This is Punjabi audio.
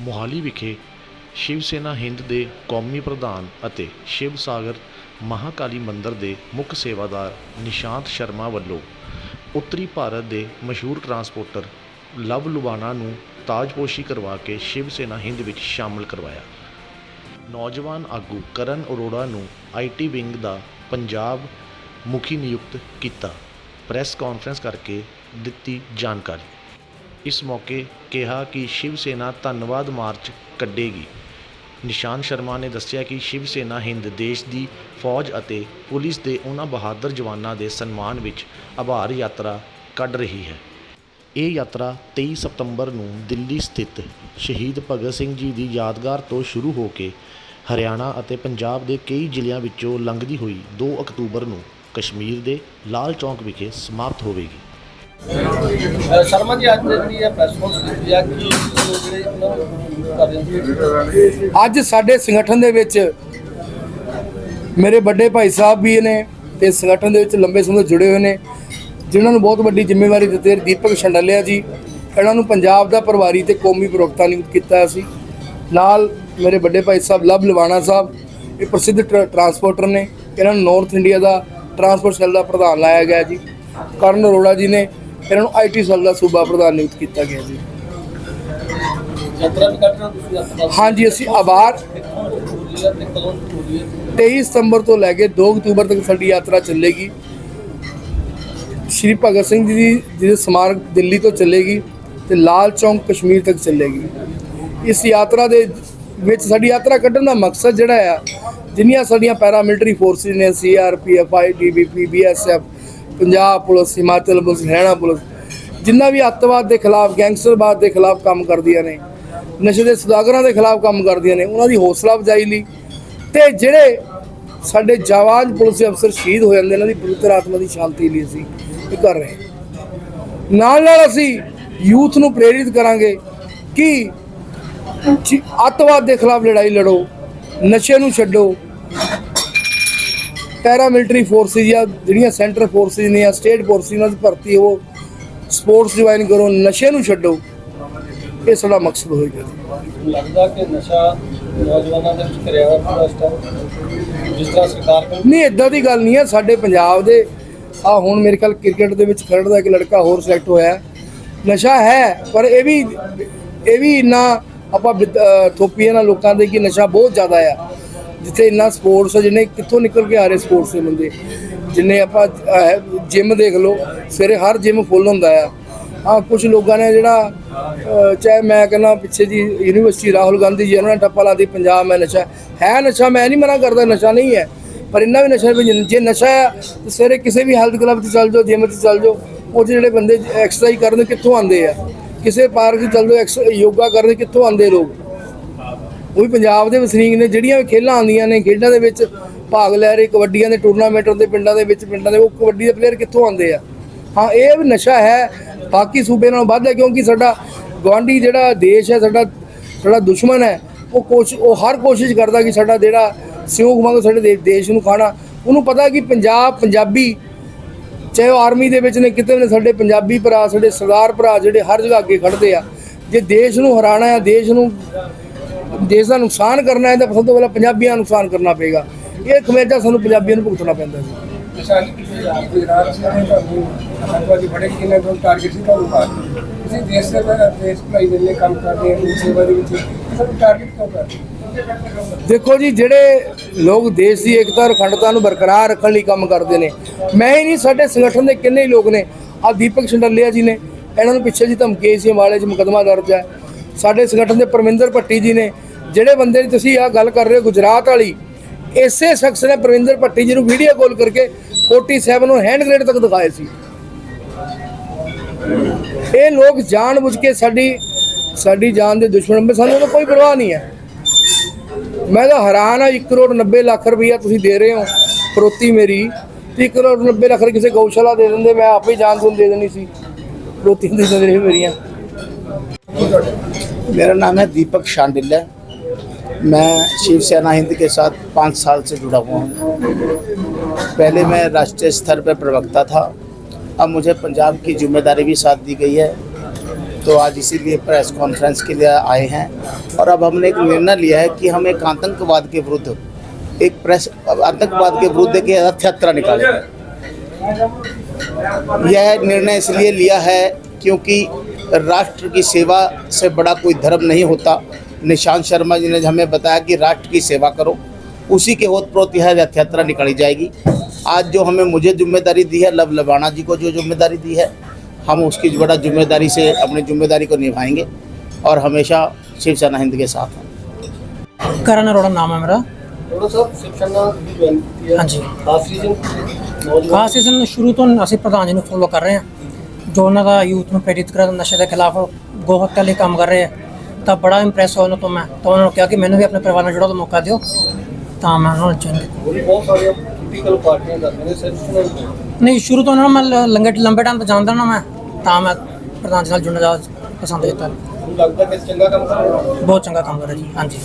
ਮੋਹਾਲੀ ਵਿਖੇ ਸ਼ਿਵ ਸੈਨਾ ਹਿੰਦ ਦੇ ਕੌਮੀ ਪ੍ਰਧਾਨ ਅਤੇ ਸ਼ਿਵ ਸਾਗਰ ਮਹਾਕਾਲੀ ਮੰਦਰ ਦੇ ਮੁੱਖ ਸੇਵਾਦਾਰ ਨਿਸ਼ਾਂਤ ਸ਼ਰਮਾ ਵੱਲੋਂ ਉੱਤਰੀ ਭਾਰਤ ਦੇ ਮਸ਼ਹੂਰ ਟਰਾਂਸਪੋਰਟਰ ਲਵ ਲੁਬਾਣਾ ਨੂੰ ਤਾਜਪੋਸ਼ੀ ਕਰਵਾ ਕੇ ਸ਼ਿਵ ਸੈਨਾ ਹਿੰਦ ਵਿੱਚ ਸ਼ਾਮਲ ਕਰਵਾਇਆ। ਨੌਜਵਾਨ ਆਗੂ ਕਰਨ ਅਰੋੜਾ ਨੂੰ ਆਈਟੀ ਵਿੰਗ ਦਾ ਪੰਜਾਬ ਮੁਖੀ ਨਿਯੁਕਤ ਕੀਤਾ। ਪ੍ਰੈਸ ਕਾਨਫਰੰਸ ਕਰਕੇ ਦਿੱਤੀ ਜਾਣਕਾਰੀ। ਇਸ ਮੌਕੇ ਕਿਹਾ ਕਿ ਸ਼ਿਵ ਸੈਨਾ ਧੰਨਵਾਦ ਮਾਰਚ ਕੱਢੇਗੀ। ਨਿਸ਼ਾਨ ਸ਼ਰਮਾ ਨੇ ਦੱਸਿਆ ਕਿ ਸ਼ਿਵ ਸੈਨਾ ਹਿੰਦ ਦੇਸ਼ ਦੀ ਫੌਜ ਅਤੇ ਪੁਲਿਸ ਦੇ ਉਹਨਾਂ ਬਹਾਦਰ ਜਵਾਨਾਂ ਦੇ ਸਨਮਾਨ ਵਿੱਚ ਆਭਾਰ ਯਾਤਰਾ ਕੱਢ ਰਹੀ ਹੈ। ਇਹ ਯਾਤਰਾ 23 ਸਤੰਬਰ ਨੂੰ ਦਿੱਲੀ ਸਥਿਤ ਸ਼ਹੀਦ ਭਗਤ ਸਿੰਘ ਜੀ ਦੀ ਯਾਦਗਾਰ ਤੋਂ ਸ਼ੁਰੂ ਹੋ ਕੇ ਹਰਿਆਣਾ ਅਤੇ ਪੰਜਾਬ ਦੇ ਕਈ ਜ਼ਿਲ੍ਹਿਆਂ ਵਿੱਚੋਂ ਲੰਘਦੀ ਹੋਈ 2 ਅਕਤੂਬਰ ਨੂੰ ਕਸ਼ਮੀਰ ਦੇ ਲਾਲ ਚੌਂਕ ਵਿਖੇ ਸਮਾਪਤ ਹੋਵੇਗੀ। ਸ਼ਰਮਾ ਜੀ, ਅੱਜ ਜਿਹੜੀ ਇਹ ਪ੍ਰੈਸ ਕਾਨਫਰੰਸ ਕੀਤੀ ਆ, ਕਿ ਜਿਹੜੇ ਉਹਨਾਂ ਨੂੰ ਕਰ ਰਹੇ ਅੱਜ ਸਾਡੇ ਸੰਗਠਨ ਦੇ ਵਿੱਚ ਮੇਰੇ ਵੱਡੇ ਭਾਈ ਸਾਹਿਬ ਵੀ ਨੇ ਤੇ ਸੰਗਠਨ ਦੇ ਵਿੱਚ ਲੰਬੇ ਸਮੇਂ ਤੋਂ ਜੁੜੇ ਹੋਏ ਨੇ, ਜਿਨ੍ਹਾਂ ਨੂੰ ਬਹੁਤ ਵੱਡੀ ਜ਼ਿੰਮੇਵਾਰੀ ਦਿੱਤੀ ਹੈ ਦੀਪਕ ਛੰਡਲਿਆ ਜੀ। ਇਹਨਾਂ ਨੂੰ ਪੰਜਾਬ ਦਾ ਪ੍ਰਭਾਰੀ ਤੇ ਕੌਮੀ ਪ੍ਰਵਕਤਾ ਨਿਯੁਕਤ ਕੀਤਾ ਸੀ। ਨਾਲ ਮੇਰੇ ਵੱਡੇ ਭਾਈ ਸਾਹਿਬ ਲਵ ਲਵਾਣਾ ਸਾਹਿਬ, ਇਹ ਪ੍ਰਸਿੱਧ ਟਰ- ਟਰਾਂਸਪੋਰਟਰ ਨੇ। ਇਹਨਾਂ ਨੂੰ ਨਾਰਥ ਇੰਡੀਆ ਦਾ ਟਰਾਂਸਪੋਰਟ ਸੈੱਲ ਦਾ ਪ੍ਰਧਾਨ ਲਾਇਆ ਗਿਆ ਜੀ। ਕਰਨ ਅਰੋੜਾ ਜੀ ਨੇ ਇਹਨਾਂ ਨੂੰ ਆਈਟੀ ਸੈੱਲ ਦਾ ਸੂਬਾ ਪ੍ਰਧਾਨ ਨਿਯੁਕਤ ਕੀਤਾ ਗਿਆ ਜੀ। ਹਾਂਜੀ ਅਸੀਂ ਹੈ 23 ਸਤੰਬਰ ਤੋਂ ਲੈ ਕੇ 2 ਅਕਤੂਬਰ ਤੱਕ ਸਾਡੀ ਯਾਤਰਾ ਚੱਲੇਗੀ। ਸ਼੍ਰੀ ਭਗਤ ਸਿੰਘ ਜੀ ਦੀ ਜਿਹਦੇ ਸਮਾਰਕ ਦਿੱਲੀ ਤੋਂ ਚੱਲੇਗੀ ਤੇ ਲਾਲ ਚੌਂਕ ਕਸ਼ਮੀਰ ਤੱਕ ਚੱਲੇਗੀ। ਇਸ ਯਾਤਰਾ ਦੇ ਵਿੱਚ ਸਾਡੀ ਯਾਤਰਾ ਕੱਢਣ ਦਾ ਮਕਸਦ ਜਿਹੜਾ ਆ ਜਿੰਨੀਆਂ ਸਾਡੀਆਂ ਪੈਰਾਮਿਲਟਰੀ ਫੋਰਸਿਸ ਨੇ CRPF ITBP BSF Punjab police, Himachal police, Haryana police, ਜਿੰਨਾ ਵੀ ਅੱਤਵਾਦ ਦੇ ਖਿਲਾਫ, ਗੈਂਗਸਟਰਵਾਦ ਦੇ ਖਿਲਾਫ ਕੰਮ ਕਰਦੀਆਂ ਨੇ, ਨਸ਼ੇ ਦੇ ਸੁਦਾਗਰਾਂ ਦੇ ਖਿਲਾਫ ਕੰਮ ਕਰਦੀਆਂ ਨੇ, ਉਹਨਾਂ ਦੀ ਹੌਸਲਾ ਅਫਜ਼ਾਈ ਲਈ ਤੇ ਜਿਹੜੇ ਸਾਡੇ ਜਵਾਨ ਪੁਲਿਸ ਅਫਸਰ ਸ਼ਹੀਦ ਹੋ ਜਾਂਦੇ ਇਹਨਾਂ ਦੀ ਪਵਿੱਤਰ ਆਤਮਾ ਦੀ ਸ਼ਾਂਤੀ ਲਈ ਅਸੀਂ ਇਹ ਕਰ ਰਹੇ ਨਾਲ ਨਾਲ ਅਸੀਂ ਯੂਥ ਨੂੰ ਪ੍ਰੇਰਿਤ ਕਰਾਂਗੇ ਕਿ ਅੱਤਵਾਦ ਦੇ ਖਿਲਾਫ ਲੜਾਈ ਲੜੋ, ਨਸ਼ੇ ਨੂੰ ਛੱਡੋ ਪੈਰਾਮਿਲਟਰੀ ਫੋਰਸਿਸ ਜਾਂ ਜਿਹੜੀਆਂ ਸੈਂਟਰ ਫੋਰਸਿਸ ਨੇ ਜਾਂ ਸਟੇਟ ਫੋਰਸਿਸ ਨਾਲ ਭਰਤੀ ਹੋ ਸਪੋਰਟਸ ਜੁਆਇਨ ਕਰੋ ਨਸ਼ੇ ਨੂੰ ਛੱਡੋ ਇਹ ਸਾਡਾ ਮਕਸਦ ਹੋਏਗਾ ਲੱਗਦਾ ਕਿ ਨਸ਼ਾ ਨੌਜਵਾਨਾਂ ਦੇ ਵਿੱਚ ਕਰਿਆ ਹੋਇਆ ਪੂਰਾ ਜਿਸ ਤਰ੍ਹਾਂ ਸਰਕਾਰ ਕੋਲ ਨਹੀਂ ਇਦਾਂ ਦੀ ਗੱਲ ਨਹੀਂ ਹੈ। ਸਾਡੇ ਪੰਜਾਬ ਦੇ ਆ ਹੁਣ ਮੇਰੇ ਖਿਆਲ ਕ੍ਰਿਕਟ ਦੇ ਵਿੱਚ ਖੇਡਦਾ ਇੱਕ ਲੜਕਾ ਹੋਰ ਸਿਲੈਕਟ ਹੋਇਆ। ਨਸ਼ਾ ਹੈ ਪਰ ਇਹ ਵੀ ਇਹ ਵੀ ਇੰਨਾ ਆਪਾਂ ਥੋਪੀਏ ਨਾਲ ਲੋਕਾਂ ਦੇ ਕਿ ਨਸ਼ਾ ਬਹੁਤ ਜ਼ਿਆਦਾ ਆ। ਜਿੱਥੇ ਇੰਨਾ ਸਪੋਰਟਸ ਜਿਹਨੇ ਕਿੱਥੋਂ ਨਿਕਲ ਕੇ ਆ ਰਹੇ ਸਪੋਰਟਸ ਦੇ ਬੰਦੇ? ਜਿੰਨੇ ਆਪਾਂ ਜਿਮ ਦੇਖ ਲਓ, ਸਵੇਰੇ ਹਰ ਜਿਮ ਫੁੱਲ ਹੁੰਦਾ ਆ। ਹਾਂ ਕੁਝ ਲੋਕਾਂ ਨੇ ਜਿਹੜਾ ਚਾਹੇ ਮੈਂ ਕਹਿੰਦਾ ਪਿੱਛੇ ਜੀ ਯੂਨੀਵਰਸਿਟੀ ਰਾਹੁਲ ਗਾਂਧੀ ਜੀ ਉਹਨਾਂ ਨੇ ਟੱਪਾ ਲਾ ਦੀ ਪੰਜਾਬ ਮੈਂ ਨਸ਼ਾ। ਹੈ ਨਸ਼ਾ, ਮੈਂ ਨਹੀਂ ਮਨਾ ਕਰਦਾ, ਨਸ਼ਾ ਨਹੀਂ ਹੈ। ਪਰ ਇੰਨਾ ਵੀ ਨਸ਼ਾ ਜੇ ਨਸ਼ਾ ਹੈ ਤਾਂ ਸਵੇਰੇ ਕਿਸੇ ਵੀ ਹੈਲਥ ਕਲੱਬ 'ਚ ਚੱਲ ਜਾਓ ਜਿਮ 'ਚ ਚੱਲ ਜਾਓ, ਉਹ 'ਚ ਜਿਹੜੇ ਬੰਦੇ ਐਕਸਰਸਾਈਜ਼ ਕਰਨ ਕਿੱਥੋਂ ਆਉਂਦੇ ਆ? ਕਿਸੇ ਪਾਰਕ 'ਚ ਚੱਲ ਜਾਓ ਐਕਸ ਯੋਗਾ ਕਰਨ ਕਿੱਥੋਂ ਆਉਂਦੇ ਲੋਕ? ਉਹ ਵੀ ਪੰਜਾਬ ਦੇ ਵਸਨੀਕ ਨੇ, ਜਿਹੜੀਆਂ ਵੀ ਖੇਲਾਂ ਆਉਂਦੀਆਂ ਨੇ, ਖੇਡਾਂ ਦੇ ਵਿੱਚ ਭਾਗ ਲੈ ਰਹੇ ਕਬੱਡੀਆਂ ਦੇ ਟੂਰਨਾਮੈਂਟ ਹੁੰਦੇ ਪਿੰਡਾਂ ਦੇ ਵਿੱਚ, ਪਿੰਡਾਂ ਦੇ, ਉਹ ਕਬੱਡੀ ਦੇ ਪਲੇਅਰ ਕਿੱਥੋਂ ਆਉਂਦੇ ਆ? ਹਾਂ, ਇਹ ਵੀ ਨਸ਼ਾ ਹੈ, ਬਾਕੀ ਸੂਬੇ ਨਾਲੋਂ ਵੱਧ ਹੈ, ਕਿਉਂਕਿ ਸਾਡਾ ਗਵਾਂਢੀ ਜਿਹੜਾ ਦੇਸ਼ ਹੈ, ਸਾਡਾ ਸਾਡਾ ਦੁਸ਼ਮਣ ਹੈ, ਉਹ ਕੋਸ਼, ਉਹ ਹਰ ਕੋਸ਼ਿਸ਼ ਕਰਦਾ ਕਿ ਸਾਡਾ ਜਿਹੜਾ ਸਿਉਂਕ ਮੰਗ, ਸਾਡੇ ਦੇ- ਦੇਸ਼ ਨੂੰ ਖਾਣਾ। ਉਹਨੂੰ ਪਤਾ ਕਿ ਪੰਜਾਬ ਪੰਜਾਬੀ, ਚਾਹੇ ਉਹ ਆਰਮੀ ਦੇ ਵਿੱਚ ਨੇ, ਕਿਤੇ ਵੀ ਨੇ, ਸਾਡੇ ਪੰਜਾਬੀ ਭਰਾ, ਸਾਡੇ ਸਰਦਾਰ ਭਰਾ, ਜਿਹੜੇ ਹਰ ਜਗ੍ਹਾ ਅੱਗੇ ਖੜਦੇ ਆ, ਜੇ ਦੇਸ਼ ਨੂੰ ਹਰਾਣਾ ਹੈ, ਦੇਸ਼ ਨੂੰ ਦੇਸ਼ ਦਾ ਨੁਕਸਾਨ ਕਰਨਾ ਹੈ ਤਾਂ ਸਭ ਤੋਂ ਪਹਿਲਾਂ ਪੰਜਾਬੀਆਂ ਨੂੰ ਨੁਕਸਾਨ ਕਰਨਾ ਪਏਗਾ। ਇਹ ਖਮੇਜਾ ਸਾਨੂੰ ਪੰਜਾਬੀਆਂ ਨੂੰ ਭੁਗਤਣਾ ਪੈਂਦਾ ਗੁਜਰਾਤ ਸੇ ਨੇ ਤੁਹਾਨੂੰ ਆਤੰਕਵਾਦੀ ਫੜੇ ਕਿਨੇ ਤੋਂ ਟਾਰਗੇਟ ਸੀ ਤੁਹਾਨੂੰ ਬਾਤ ਤੁਸੀਂ ਦੇਸ਼ ਦੇ ਦੇਸ਼ ਭਲਾਈ ਦੇ ਲਈ ਕੰਮ ਕਰਦੇ ਹੋ ਸੇਵਾ ਦੇ ਵਿੱਚ ਤੁਹਾਨੂੰ ਟਾਰਗੇਟ ਕਿਉਂ ਕਰਦੇ ਹੋ? ਦੇਖੋ ਜੀ ਜਿਹੜੇ ਲੋਕ ਦੇਸ਼ ਦੀ ਏਕਤਾ ਅਖੰਡਤਾ ਨੂੰ ਬਰਕਰਾਰ ਰੱਖਣ ਲਈ ਕੰਮ ਕਰਦੇ ਨੇ ਮੈਂ ਹੀ ਨਹੀਂ ਸਾਡੇ ਸੰਗਠਨ ਦੇ ਕਿੰਨੇ ਹੀ ਲੋਕ ਨੇ। ਆ ਦੀਪਕ ਛੰਡਲਿਆ ਜੀ ਨੇ ਇਹਨਾਂ ਨੂੰ ਪਿੱਛੇ ਜੀ ਧਮਕੀ ਸੀ ਵਾਲੇ 'ਚ ਮੁਕਦਮਾ ਦਰਜ ਹੈ। ਸਾਡੇ ਸੰਗਠਨ ਦੇ ਪਰਮਿੰਦਰ ਭੱਟੀ ਜੀ ਨੇ ਜਿਹੜੇ ਬੰਦੇ ਦੀ ਤੁਸੀਂ ਆ ਗੱਲ ਕਰ ਰਹੇ ਹੋ ਗੁਜਰਾਤ ਵਾਲੀ, ਇਸੇ ਸ਼ਖਸ ਨੇ ਪਰਵਿੰਦਰ ਭੱਟੀ ਜੀ ਨੂੰ ਵੀਡੀਓ ਕਾਲ ਕਰਕੇ 47 ਨੂੰ ਹੈਂਡ ਗ੍ਰੇਡ ਤੱਕ ਦਿਖਾਏ ਸੀ। ਇਹ ਲੋਕ ਜਾਣ ਬੁਝ ਕੇ ਸਾਡੀ ਸਾਡੀ ਜਾਨ ਦੇ ਦੁਸ਼ਮਣ ਨੇ, ਸਾਨੂੰ ਕੋਈ ਪਰਵਾਹ ਨਹੀਂ ਹੈ। ਮੈਂ ਤਾਂ ਹੈਰਾਨ ਆ 1 ਕਰੋੜ 90 ਲੱਖ ਰੁਪਈਆ ਤੁਸੀਂ ਦੇ ਰਹੇ ਹੋ, ਪ੍ਰੋਤੀ ਮੇਰੀ। 1 ਕਰੋੜ 90 ਲੱਖ ਕਿਸੇ ਗਊਸ਼ਾਲਾ ਦੇ ਦਿੰਦੇ, ਮੈਂ ਆਪੇ ਜਾਨ ਤੁਹਾਨੂੰ ਦੇ ਦੇਣੀ ਸੀ। ਪ੍ਰੋਤੀ ਦੇ ਦਿੰਦੇ ਮੇਰੀਆਂ। ਮੇਰਾ ਨਾਮ ਹੈ ਦੀਪਕ ਸ਼ਾਂਡਿਲਾ। मैं शिवसेना हिंद के साथ पाँच साल से जुड़ा हुआ हूँ। पहले मैं राष्ट्रीय स्तर पर प्रवक्ता था। अब मुझे पंजाब की ज़िम्मेदारी भी साथ दी गई है। तो आज इसीलिए प्रेस कॉन्फ्रेंस के लिए आए हैं। और अब हमने एक निर्णय लिया है कि हम एक आतंकवाद के विरुद्ध, एक प्रेस, आतंकवाद के विरुद्ध एक रथ यात्रा निकालेंगे यह निर्णय इसलिए लिया है क्योंकि राष्ट्र की सेवा से बड़ा कोई धर्म नहीं होता। निशांत शर्मा जी ने हमें बताया कि राष्ट्र की सेवा करो उसी के होत प्रोत यह रथ यात्रा निकाली जाएगी आज जो हमें मुझे जिम्मेदारी दी है लव लबाना जी को जो जिम्मेदारी दी है हम उसकी बड़ा जिम्मेदारी से अपनी जिम्मेदारी को निभाएंगे और हमेशा शिवसेना हिंद के साथ हैं ਕਰਨ ਅਰੋੜਾ ਨਾਮ ਹੈ ਮੇਰਾ ਥੋੜਾ ਸਾਹਿਬ ਸਿੱਖਣ ਨਾਲ ਜੁਆਇਨ ਕੀਤੀ ਹੈ ਹਾਂਜੀ। ਖਾਸ ਰੀਜ਼ਨ ਨੌਜਵਾਨ ਖਾਸ ਸੀਜ਼ਨ ਸ਼ੁਰੂ ਤੋਂ ਅਸੀਂ ਪ੍ਰਧਾਨ ਜੀ ਨੂੰ ਫੋਲੋ ਕਰ ਰਹੇ ਹਾਂ ਜੋ ਉਹਨਾਂ ਦਾ ਯੂਥ ਨੂੰ ਪ੍ਰੇਰਿਤ ਕਰਨ ਨਸ਼ੇ ਦੇ ਖਿਲਾਫ ਗੋ ਹੱਤਿਆ ਲਈ ਕੰਮ ਕਰ ਰਹੇ ਹੈ ਤਾਂ ਬੜਾ ਇੰਪ੍ਰੈਸ ਹੋਇਆ ਉਹਨਾਂ ਤੋਂ ਮੈਂ। ਤਾਂ ਉਹਨਾਂ ਨੂੰ ਕਿਹਾ ਕਿ ਮੈਨੂੰ ਵੀ ਆਪਣੇ ਪਰਿਵਾਰ ਨਾਲ ਜੁੜਨ ਦਾ ਮੌਕਾ ਦਿਓ। ਤਾਂ ਮੈਂ ਉਹਨਾਂ ਨੂੰ ਚੁਣ ਕੀਤਾ। ਹੋਰ ਵੀ ਬਹੁਤ ਸਾਰੀਆਂ ਪੋਲੀਟੀਕਲ ਪਾਰਟੀਆਂ ਕਰਦੀਆਂ ਨੇ ਸਿਰਫ ਉਹਨਾਂ ਨੂੰ ਨਹੀਂ ਸ਼ੁਰੂ ਤੋਂ ਉਹਨਾਂ ਨੂੰ ਮੈਂ ਲੰਗੇ ਲੰਬੇ ਟਾਈਮ ਤੋਂ ਜਾਣਦਾ ਨਾ ਮੈਂ। ਤਾਂ ਮੈਂ ਪ੍ਰਧਾਨ ਜੀ ਨਾਲ ਜੁੜਨਾ ਜ਼ਿਆਦਾ ਪਸੰਦ ਕੀਤਾ। ਲੱਗਦਾ ਕਿ ਚੰਗਾ ਕੰਮ ਕਰ ਰਹੇ ਹੋ? ਬਹੁਤ ਚੰਗਾ ਕੰਮ ਕਰ ਰਿਹਾ ਜੀ ਹਾਂਜੀ।